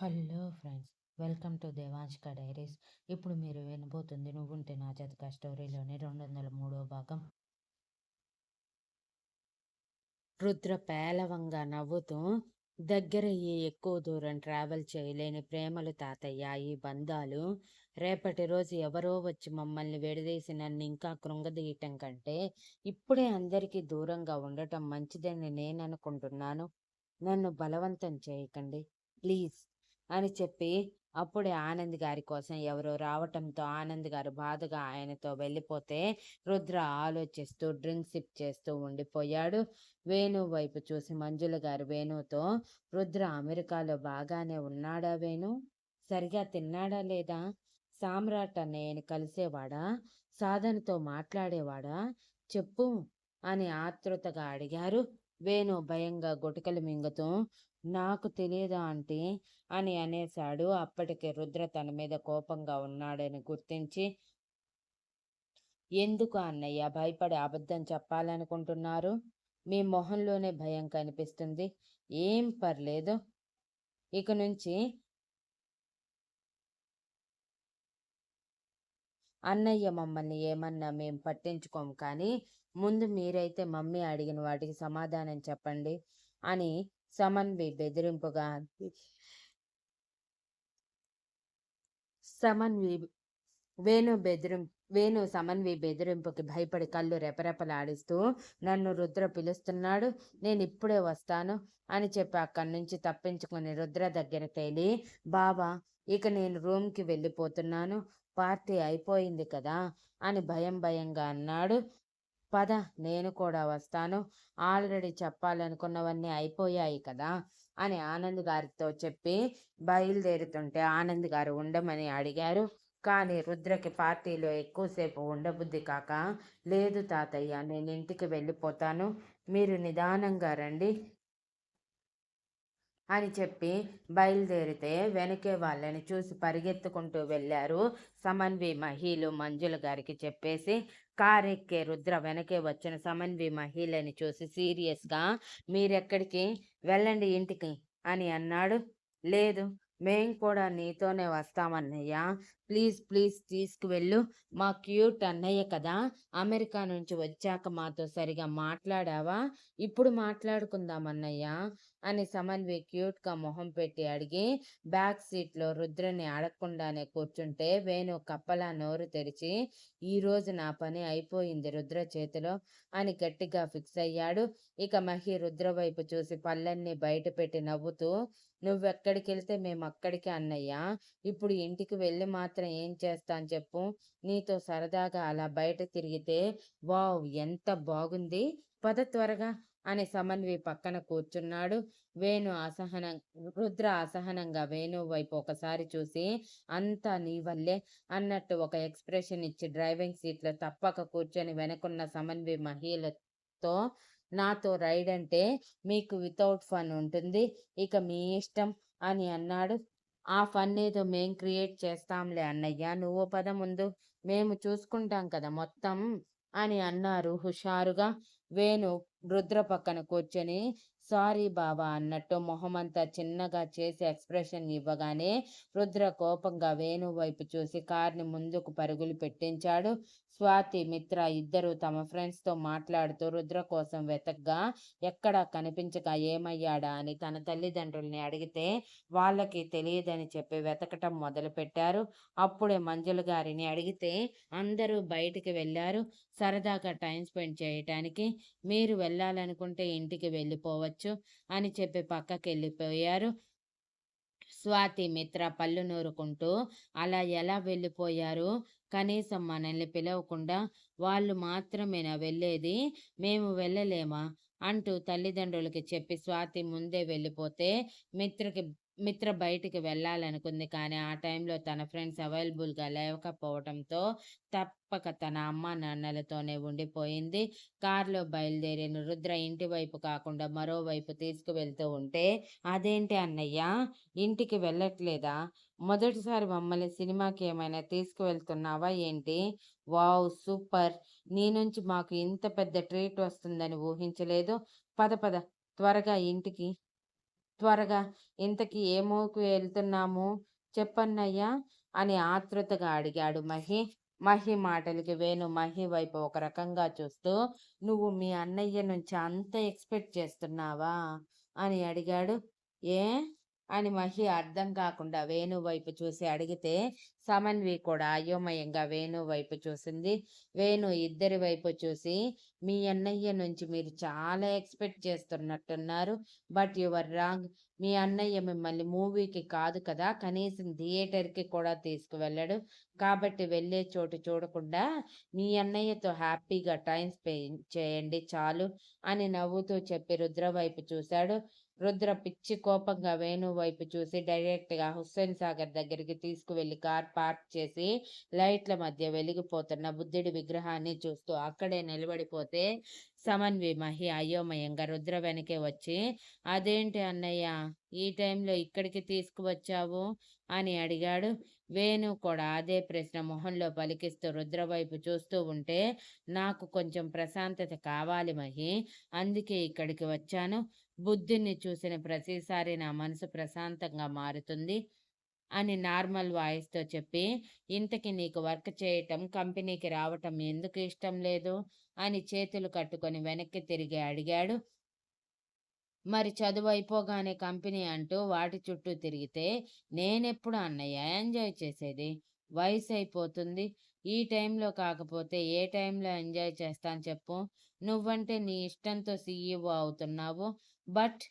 Hello friends welcome to Devanshika diaries. ఇప్పుడు మీరు వినబోతుంది నువ్వుంటే నా జతక స్టోరీలోని రెండు వందల మూడో భాగం. రుద్ర పేలవంగా నవ్వుతూ దగ్గర ఈ ఎక్కువ దూరం ట్రావెల్ చేయలేని ప్రేమలు తాతయ్య ఈ బంధాలు రేపటి రోజు ఎవరో వచ్చి మమ్మల్ని విడదీసి నన్ను ఇంకా కృంగదీయటం కంటే ఇప్పుడే అందరికీ దూరంగా ఉండటం మంచిదని నేను అనుకుంటున్నాను నన్ను బలవంతం చేయకండి. ప్లీజ్. అని చెప్పి అప్పుడే ఆనంద్ గారి కోసం ఎవరో రావటంతో ఆనంద్ గారు బాధగా ఆయనతో వెళ్ళిపోతే రుద్ర ఆలోచిస్తూ డ్రింక్ సిప్ చేస్తూ ఉండిపోయాడు. వేణు వైపు చూసి మంజుల గారు వేణుతో రుద్ర అమెరికాలో బాగానే ఉన్నాడా వేణు? సరిగా తిన్నాడా లేదా? సామ్రాట్ అన్నయ్యని కలిసేవాడా? సాధనతో మాట్లాడేవాడా? చెప్పు అని ఆతృతగా అడిగారు. వేణు భయంగా గుటకలు మింగుతూ నాకు తెలియదా ఆంటీ అని అనేశాడు. అప్పటికే రుద్ర తన మీద కోపంగా ఉన్నాడని గుర్తించి ఎందుకు అన్నయ్య భయపడి అబద్ధం చెప్పాలనుకుంటున్నారు? మీ మొహంలోనే భయం కనిపిస్తుంది. ఏం పర్లేదు ఇక నుంచి అన్నయ్య మమ్మల్ని ఏమన్నా మేం పట్టించుకోం కానీ ముందు మీరైతే మమ్మీ అడిగిన వాటికి సమాధానం చెప్పండి అని సమన్వి బెదిరింపుగా సమన్వి వేణు బెదిరిం వేణు సమన్వి బెదిరింపుకి భయపడి కళ్ళు రెపరెపలాడిస్తూ నన్ను రుద్ర పిలుస్తున్నాడు నేను ఇప్పుడే వస్తాను అని చెప్పి అక్కడి నుంచి తప్పించుకుని రుద్ర దగ్గర తేలి బాబా ఇక నేను రూమ్కి వెళ్ళిపోతున్నాను పార్టీ అయిపోయింది కదా అని భయం భయంగా అన్నాడు పద నేను కూడా వస్తాను. ఆల్రెడీ చెప్పాలనుకున్నవన్నీ అయిపోయాయి కదా అని ఆనంద్ గారితో చెప్పి బయలుదేరుతుంటే ఆనంద్ గారు ఉండమని అడిగారు. కానీ రుద్రకి పార్టీలో ఎక్కువసేపు ఉండబుద్ధి కాక లేదు తాతయ్య నేను ఇంటికి వెళ్ళిపోతాను. మీరు నిదానంగా రండి అని చెప్పి బయలుదేరితే వెనకే వాళ్ళని చూసి పరిగెత్తుకుంటూ వెళ్ళారు. సమన్వి మహిళ మంజుల గారికి చెప్పేసి కారెక్కే రుద్ర వెనకే వచ్చిన సమన్వి మహిళని చూసి సీరియస్గా మీరెక్కడికి? వెళ్ళండి ఇంటికి అని అన్నాడు. లేదు మేం కూడా నీతోనే వస్తామన్నయ్య. ప్లీజ్ ప్లీజ్ తీసుకువెళ్ళు. మా క్యూట్ అన్నయ్య కదా అమెరికా నుంచి వచ్చాక మాతో సరిగా మాట్లాడావా? ఇప్పుడు మాట్లాడుకుందాం అన్నయ్య అని సమన్వి క్యూట్గా మొహం పెట్టి అడిగి బ్యాక్ సీట్లో రుద్రని అడగకుండానే కూర్చుంటే వేణు కప్పలా నోరు తెరిచి ఈరోజు నా పని అయిపోయింది రుద్ర చేతిలో అని గట్టిగా ఫిక్స్ అయ్యాడు. ఇక మహి రుద్ర వైపు చూసి పళ్ళన్నీ బయట పెట్టి నవ్వుతూ నువ్వెక్కడికి వెళ్తే మేము అక్కడికి అన్నయ్య. ఇప్పుడు ఇంటికి వెళ్ళి మాత్రం ఏం చేస్తాను చెప్పు. నీతో సరదాగా అలా బయట తిరిగితే వావ్ ఎంత బాగుంది. పద త్వరగా అని సమన్వి పక్కన కూర్చున్నాడు. వేణు అసహనం రుద్ర అసహనంగా వేణు వైపు ఒకసారి చూసి అంతా నీ వల్లే అన్నట్టు ఒక ఎక్స్ప్రెషన్ ఇచ్చి డ్రైవింగ్ సీట్లో తప్పక కూర్చొని వెనకున్న సమన్వి మహిళతో నాతో రైడ్ అంటే మీకు వితౌట్ ఫన్ ఉంటుంది. ఇక మీ ఇష్టం అని అన్నాడు. ఆ ఫన్ ఏదో మేం క్రియేట్ చేస్తాంలే అన్నయ్య నువ్వు పద ముందు మేము చూసుకుంటాం కదా మొత్తం అని అన్నారు హుషారుగా. వేణు రుద్ర పక్కన కూర్చొని సారీ బాబా అన్నట్టు మొహమంతా చిన్నగా చేసి ఎక్స్ప్రెషన్ ఇవ్వగానే రుద్ర కోపంగా వేణు వైపు చూసి కార్ని ముందుకు పరుగులు పెట్టించాడు. స్వాతి మిత్ర ఇద్దరు తమ ఫ్రెండ్స్తో మాట్లాడుతూ రుద్ర కోసం వెతగ్గా ఎక్కడా కనిపించక ఏమయ్యాడా అని తన తల్లిదండ్రుల్ని అడిగితే వాళ్ళకి తెలియదని చెప్పి వెతకటం మొదలుపెట్టారు. అప్పుడే మంజుల గారిని అడిగితే అందరూ బయటికి వెళ్ళారు. సరదాగా టైం స్పెండ్ చేయటానికి మీరు వెళ్ళాలనుకుంటే ఇంటికి వెళ్ళిపోవచ్చు. అని చెప్పి పక్కకి వెళ్ళిపోయారు స్వాతి మిత్ర పళ్ళు నూరుకుంటూ అలా ఎలా వెళ్ళిపోయారు? కనీసం మనల్ని పిలవకుండా వాళ్ళు మాత్రమేనా వెళ్ళేది? మేము వెళ్ళలేమా? అంటూ తల్లిదండ్రులకి చెప్పి స్వాతి ముందే వెళ్ళిపోతే మిత్రకి మిత్ర బయటికి వెళ్ళాలనుకుంది. కానీ ఆ టైంలో తన ఫ్రెండ్స్ అవైలబుల్గా లేకపోవడంతో తప్పక తన అమ్మ నాన్నలతోనే ఉండిపోయింది. కారులో బయలుదేరిన రుద్ర ఇంటి వైపు కాకుండా మరోవైపు తీసుకువెళ్తూ ఉంటే అదేంటి అన్నయ్య ఇంటికి వెళ్ళట్లేదా? మొదటిసారి మమ్మల్ని సినిమాకి ఏమైనా తీసుకువెళ్తున్నావా ఏంటి? Wow super! నీ నుంచి మాకు ఇంత పెద్ద ట్రీట్ వస్తుందని ఊహించలేదు. పద పద త్వరగా ఇంటికి త్వరగా ఇంతకీ ఏ వెళ్తున్నాము? చెప్పన్నయ్యా అని ఆతృతగా అడిగాడు మహి. మహి మాటలకి వేణు మహి వైపు ఒక రకంగా చూస్తూ నువ్వు మీ అన్నయ్య నుంచి అంత ఎక్స్పెక్ట్ చేస్తున్నావా? అని అడిగాడు. ఏ? అని మహి అర్థం కాకుండా వేణు వైపు చూసి అడిగితే సమన్వి కూడా అయోమయంగా వేణు వైపు చూసింది. వేణు ఇద్దరి వైపు చూసి మీ అన్నయ్య నుంచి మీరు చాలా ఎక్స్పెక్ట్ చేస్తున్నట్టున్నారు బట్ యువర్ రాంగ్. మీ అన్నయ్య మిమ్మల్ని మూవీకి కాదు కదా కనీసం థియేటర్కి కూడా తీసుకువెళ్ళడు. కాబట్టి వెళ్ళే చోటు చూడకుండా మీ అన్నయ్యతో హ్యాపీగా టైం స్పెండ్ చేయండి చాలు అని నవ్వుతూ చెప్పి రుద్ర వైపు చూశాడు. రుద్ర పిచ్చి కోపంగా వేణు వైపు చూసి డైరెక్ట్గా హుస్సేన్ సాగర్ దగ్గరికి తీసుకువెళ్ళి కార్ పార్క్ చేసి లైట్ల మధ్య వెలిగిపోతున్న బుద్ధుడి విగ్రహాన్ని చూస్తూ అక్కడే నిలబడిపోతే సమన్వి మహి అయోమయంగా రుద్ర వెనకే వచ్చి అదేంటి అన్నయ్య ఈ టైంలో ఇక్కడికి తీసుకువచ్చావు? అని అడిగాడు. వేణు కూడా అదే ప్రశ్న మొహంలో పలికిస్తూ రుద్ర వైపు చూస్తూ ఉంటే నాకు కొంచెం ప్రశాంతత కావాలి మహి అందుకే ఇక్కడికి వచ్చాను. బుద్ధుని చూసిన ప్రతిసారి నా మనసు ప్రశాంతంగా మారుతుంది అని నార్మల్ వాయిస్తో చెప్పి ఇంతకి నీకు వర్క్ చేయటం కంపెనీకి రావటం ఎందుకు ఇష్టం లేదు? అని చేతులు కట్టుకొని వెనక్కి తిరిగి అడిగాడు. మరి చదువు అయిపోగానే కంపెనీ అంటూ వాటి చుట్టూ తిరిగితే నేనెప్పుడు అన్నయ్య? ఎంజాయ్ చేసేది? వయసు అయిపోతుంది ఈ టైంలో కాకపోతే ఏ టైంలో ఎంజాయ్ చేస్తాను చెప్పు. నువ్వంటే నీ ఇష్టంతో సీఈఓ అవుతున్నావు. బట్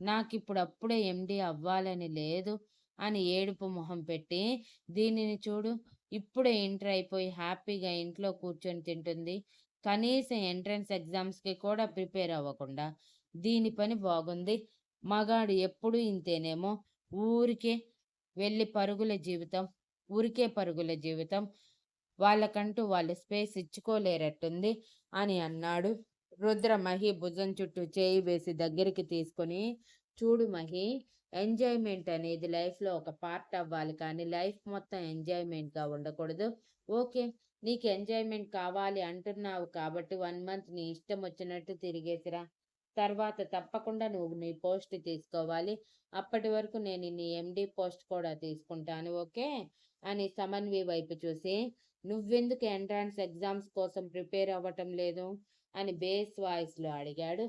నాకిప్పుడు అప్పుడే ఎండి అవ్వాలని లేదు అని ఏడుపు మొహం పెట్టి దీనిని చూడు ఇప్పుడే ఇంటర్ అయిపోయి హ్యాపీగా ఇంట్లో కూర్చొని తింటుంది. కనీసం ఎంట్రన్స్ ఎగ్జామ్స్కి కూడా ప్రిపేర్ అవ్వకుండా. దీని పని బాగుంది. మగాడు ఎప్పుడు ఇంతేనేమో. ఊరికే వెళ్ళి పరుగుల జీవితం ఊరికే పరుగుల జీవితం వాళ్ళకంటూ వాళ్ళు స్పేస్ ఇచ్చుకోలేరట్టుంది అని అన్నాడు. రుద్ర మహి భుజం చుట్టూ చేయి వేసి దగ్గరికి తీసుకొని చూడు మహి ఎంజాయ్మెంట్ అనేది లైఫ్లో ఒక పార్ట్ అవ్వాలి కానీ లైఫ్ మొత్తం ఎంజాయ్మెంట్గా ఉండకూడదు. ఓకే నీకు ఎంజాయ్మెంట్ కావాలి అంటున్నావు కాబట్టి వన్ మంత్ నీ ఇష్టం వచ్చినట్టు తిరిగేసిరా. తర్వాత తప్పకుండా నువ్వు నీ పోస్ట్ తీసుకోవాలి. అప్పటి వరకు నేను నీ ఎండి పోస్ట్ కూడా తీసుకుంటాను ఓకే? అని సమన్వి వైపు చూసి నువ్వెందుకు ఎంట్రన్స్ ఎగ్జామ్స్ కోసం ప్రిపేర్ అవ్వటం లేదు? అని బేస్ వాయిస్లో అడిగాడు.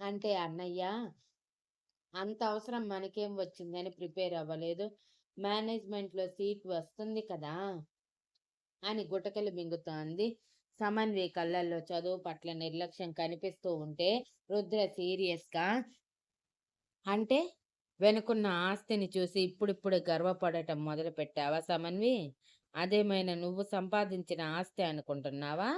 అంటే అన్నయ్య అంత అవసరం మనకేం వచ్చిందని ప్రిపేర్ అవ్వలేదు. మేనేజ్మెంట్లో సీట్ వస్తుంది కదా అని గుటకలు మింగుతోంది సమన్వి కళ్ళల్లో చదువు పట్ల నిర్లక్ష్యం కనిపిస్తూ ఉంటే రుద్ర సీరియస్గా అంటే వెనుకున్న ఆస్తిని చూసి ఇప్పుడిప్పుడు గర్వపడటం మొదలుపెట్టావా సమన్వి? అదేమైనా నువ్వు సంపాదించిన ఆస్తి అనుకుంటున్నావా?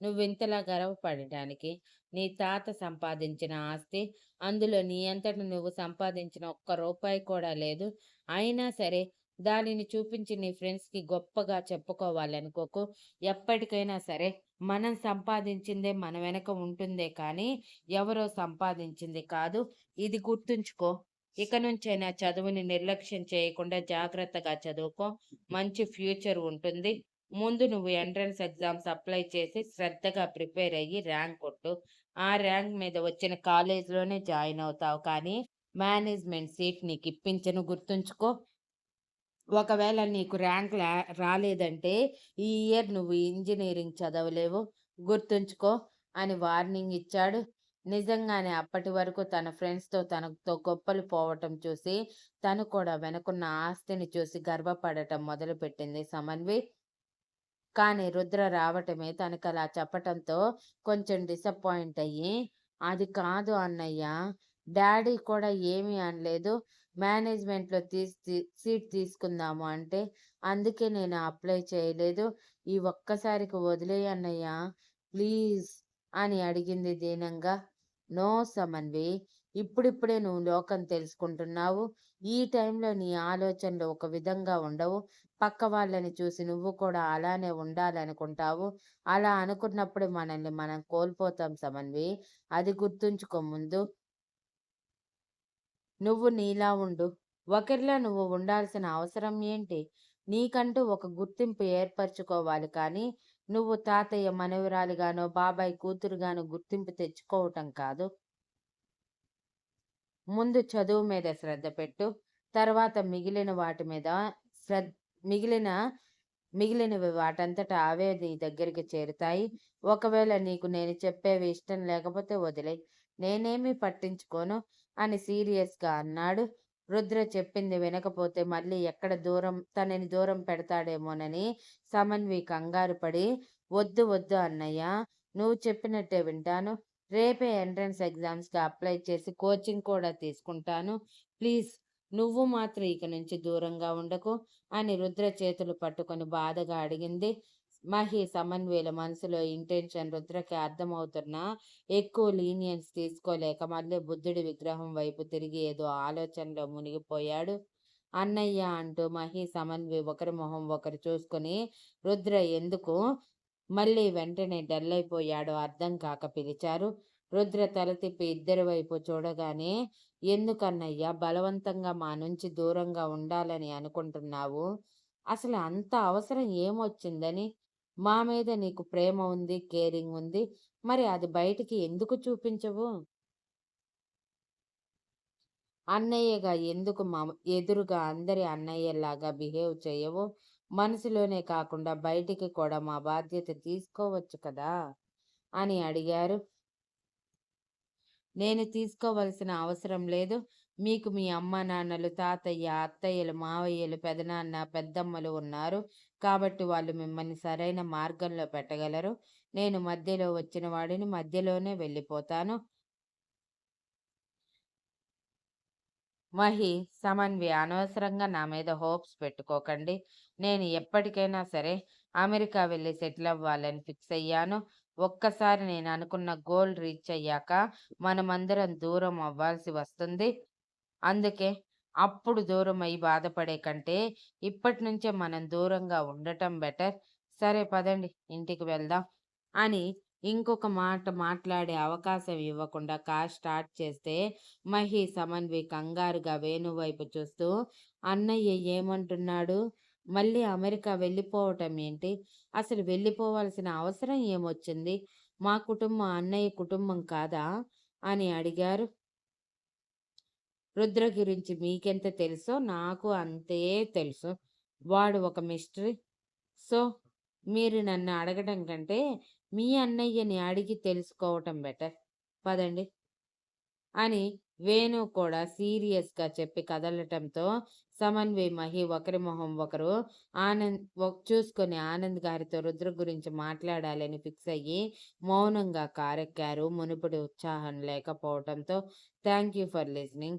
నువ్వింతలా గర్వపడటానికి నీ తాత సంపాదించిన ఆస్తి అందులో నీ అంతటి నువ్వు సంపాదించిన ఒక్క రూపాయి కూడా లేదు. అయినా సరే దానిని చూపించి నీ ఫ్రెండ్స్కి గొప్పగా చెప్పుకోవాలనుకోకు. ఎప్పటికైనా సరే మనం సంపాదించిందే మన వెనక ఉంటుందే కానీ ఎవరో సంపాదించింది కాదు. ఇది గుర్తుంచుకో. ఇక నుంచైనా చదువుని నిర్లక్ష్యం చేయకుండా జాగ్రత్తగా చదువుకో మంచి ఫ్యూచర్ ఉంటుంది. ముందు నువ్వు ఎంట్రన్స్ ఎగ్జామ్స్ అప్లై చేసి శ్రద్ధగా ప్రిపేర్ అయ్యి ర్యాంక్ కొట్టు. ఆ ర్యాంక్ మీద వచ్చిన కాలేజ్లోనే జాయిన్ అవుతావు కానీ మేనేజ్మెంట్ సీట్ నీకు ఇప్పించను గుర్తుంచుకో. ఒకవేళ నీకు ర్యాంక్ రాలేదంటే ఈ ఇయర్ నువ్వు ఇంజనీరింగ్ చదవలేవు గుర్తుంచుకో అని వార్నింగ్ ఇచ్చాడు. నిజంగానే అప్పటి వరకు తన ఫ్రెండ్స్తో తనతో గొప్పలు పోవటం చూసి తను కూడా వెనుకున్న ఆస్తిని చూసి గర్వపడటం మొదలుపెట్టింది సమన్వి. కానీ రుద్ర రావటమే తనకు అలా చెప్పటంతో కొంచెం డిసప్పాయింట్ అయ్యి అది కాదు అన్నయ్య డాడీ కూడా ఏమీ అనలేదు మేనేజ్మెంట్లో తీసి సీట్ తీసుకుందాము అంటే అందుకే నేను అప్లై చేయలేదు ఈ ఒక్కసారికి వదిలేయన్నయ్యా ప్లీజ్. అని అడిగింది దీనంగా. నో సమన్వి ఇప్పుడిప్పుడే నువ్వు లోకం తెలుసుకుంటున్నావు. ఈ టైంలో నీ ఆలోచనలు ఒక విధంగా ఉండవు. పక్క వాళ్ళని చూసి నువ్వు కూడా అలానే ఉండాలనుకుంటావు. అలా అనుకున్నప్పుడు మనల్ని మనం కోల్పోతాం సమన్వి. అది గుర్తుంచుకో ముందు. నువ్వు నీలా ఉండు. ఒకరిలా నువ్వు ఉండాల్సిన అవసరం ఏంటి? నీకంటూ ఒక గుర్తింపు ఏర్పరచుకోవాలి కానీ నువ్వు తాతయ్య మనవరాలిగానో బాబాయ్ కూతురుగానో గుర్తింపు తెచ్చుకోవటం కాదు. ముందు చదువు మీద శ్రద్ధ పెట్టు. తర్వాత మిగిలిన వాటి మీద శ్రద్ధ మిగిలిన మిగిలినవి వాటంతటా అవే నీ దగ్గరికి చేరుతాయి. ఒకవేళ నీకు నేను చెప్పేవి ఇష్టం లేకపోతే వదిలే నేనేమీ పట్టించుకోను అని సీరియస్గా అన్నాడు. రుద్ర చెప్పింది వినకపోతే మళ్ళీ ఎక్కడ దూరం తనని దూరం పెడతాడేమోనని సమన్వి కంగారు పడి వద్దు వద్దు అన్నయ్య నువ్వు చెప్పినట్టే వింటాను. రేపే ఎంట్రన్స్ ఎగ్జామ్స్కి అప్లై చేసి కోచింగ్ కూడా తీసుకుంటాను. ప్లీజ్ నువ్వు మాత్రం ఇక నుంచి దూరంగా ఉండకు అని రుద్ర చేతులు పట్టుకొని బాధగా అడిగింది. మహి సమన్వేల మనసులో ఇంటెన్షన్ రుద్రకి అర్థమవుతున్నా ఎక్కువ లీనియన్స్ తీసుకోలేక మళ్ళీ బుద్ధుడి విగ్రహం వైపు తిరిగి ఏదో ఆలోచనలో మునిగిపోయాడు. అన్నయ్య అంటూ మహి సమన్వి ఒకరి మొహం ఒకరు చూసుకుని రుద్ర ఎందుకు? మళ్ళీ వెంటనే డల్ అయిపోయాడో అర్థం కాక పిలిచారు. రుద్ర తల తిప్పి ఇద్దరి వైపు చూడగానే ఎందుకన్నయ్యా బలవంతంగా మా నుంచి దూరంగా ఉండాలని అనుకుంటున్నావు? అసలు అంత అవసరం ఏమొచ్చిందని? మా మీద నీకు ప్రేమ ఉంది కేరింగ్ ఉంది. మరి అది బయటికి ఎందుకు చూపించవు? అన్నయ్యగా ఎందుకు మా ఎదురుగా అందరి అన్నయ్యలాగా బిహేవ్ చేయవు? మనసులోనే కాకుండా బయటికి కూడా మా బాధ్యత తీసుకోవచ్చు కదా? అని అడిగారు. నేను తీసుకోవలసిన అవసరం లేదు. మీకు మీ అమ్మ నాన్నలు తాతయ్య అత్తయ్యలు మావయ్యలు పెదనాన్న పెద్దమ్మలు ఉన్నారు. కాబట్టి వాళ్ళు మిమ్మల్ని సరైన మార్గంలో పెట్టగలరు. నేను మధ్యలో వచ్చిన వాడిని మధ్యలోనే వెళ్ళిపోతాను. మహి సమన్వి అనవసరంగా నా మీద హోప్స్ పెట్టుకోకండి. నేను ఎప్పటికైనా సరే అమెరికా వెళ్ళి సెటిల్ అవ్వాలని ఫిక్స్ అయ్యాను. ఒక్కసారి నేను అనుకున్న గోల్ రీచ్ అయ్యాక మనమందరం దూరం అవ్వాల్సి వస్తుంది. అందుకే అప్పుడు దూరం బాధపడే కంటే ఇప్పటి నుంచే మనం దూరంగా ఉండటం బెటర్. సరే పదండి ఇంటికి వెళ్దాం అని ఇంకొక మాట మాట్లాడే అవకాశం ఇవ్వకుండా కార్ స్టార్ట్ చేస్తే మహి సమన్వి కంగారుగా వేణు వైపు చూస్తూ అన్నయ్య ఏమంటున్నాడు? మళ్ళీ అమెరికా వెళ్ళిపోవటం ఏంటి? అసలు వెళ్ళిపోవాల్సిన అవసరం ఏమొచ్చింది? మా కుటుంబం అన్నయ్య కుటుంబం కాదా? అని అడిగారు. రుద్ర గురించి మీకెంత తెలుసో నాకు అంతే తెలుసు. వాడు ఒక మిస్టరీ. సో మీరు నన్ను అడగడం కంటే మీ అన్నయ్యని అడిగి తెలుసుకోవటం బెటర్. పదండి. అని వేణు కూడా సీరియస్గా చెప్పి కదలటంతో సమన్వయ మహి ఒకరి మొహం ఒకరు ఆనంద్ చూసుకొని ఆనంద్ గారితో రుద్ర గురించి మాట్లాడాలని ఫిక్స్ అయ్యి మౌనంగా కారెక్కారు. మునుపటి ఉత్సాహం లేకపోవడంతో thank you for listening.